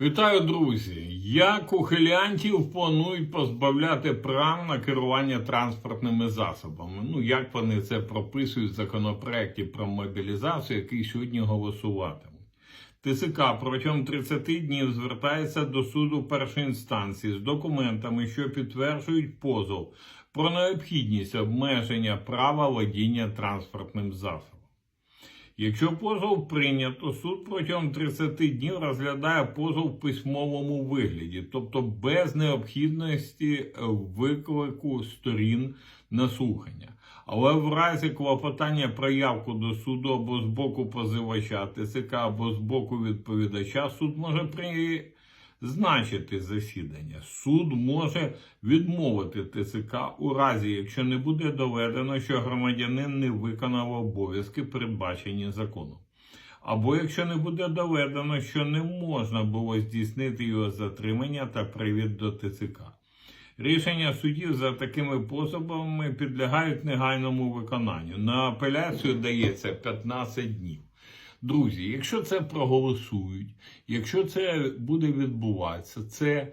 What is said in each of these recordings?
Вітаю, друзі! Як ухилянтів планують позбавляти прав на керування транспортними засобами? Ну, як вони це прописують в законопроекті про мобілізацію, який сьогодні голосуватимуть? ТСК протягом 30 днів звертається до суду першої інстанції з документами, що підтверджують позов про необхідність обмеження права водіння транспортним засобом. Якщо позов прийнято, суд протягом 30 днів розглядає позов в письмовому вигляді, тобто без необхідності е, виклику сторін на слухання. Але в разі клопотання про явку до суду або з боку позивача ТСК, або з боку відповідача, суд може призначити засідання. Суд може відмовити ТСК у разі, якщо не буде доведено, що громадянин не виконав обов'язки, передбачені законом. Або якщо не буде доведено, що не можна було здійснити його затримання та привід до ТЦК. Рішення судів за такими позовами підлягають негайному виконанню. На апеляцію дається 15 днів. Друзі, якщо це проголосують, якщо це буде відбуватися, це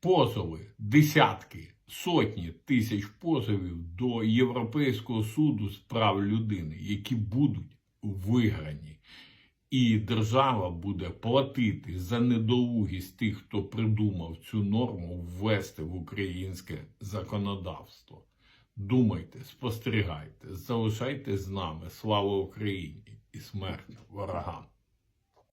позови, десятки, сотні тисяч позовів до Європейського суду з прав людини, які будуть виграні. І держава буде платити за недолугість тих, хто придумав цю норму ввести в українське законодавство. Думайте, спостерігайте, залишайтесь з нами. Слава Україні і смерть ворогам!